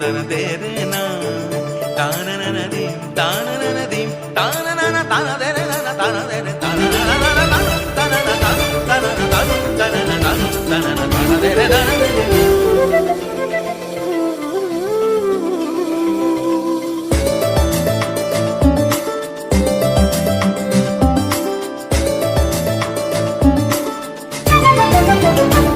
தன தேரனா தானனனதீம் தானனனதீம் தானனன தானதேரன தானதேர Thank you.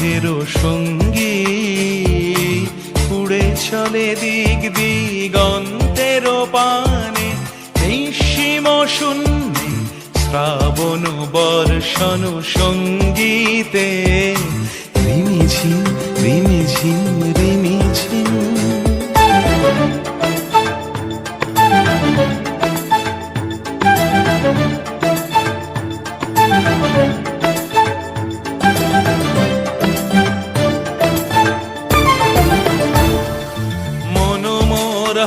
মেঘের সঙ্গী। উড়ে চলে দিক দিগন্তের পানে। নিঃসীম শূন্যে শ্রাবণ বর্ষণ সঙ্গীতে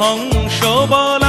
হংস বলা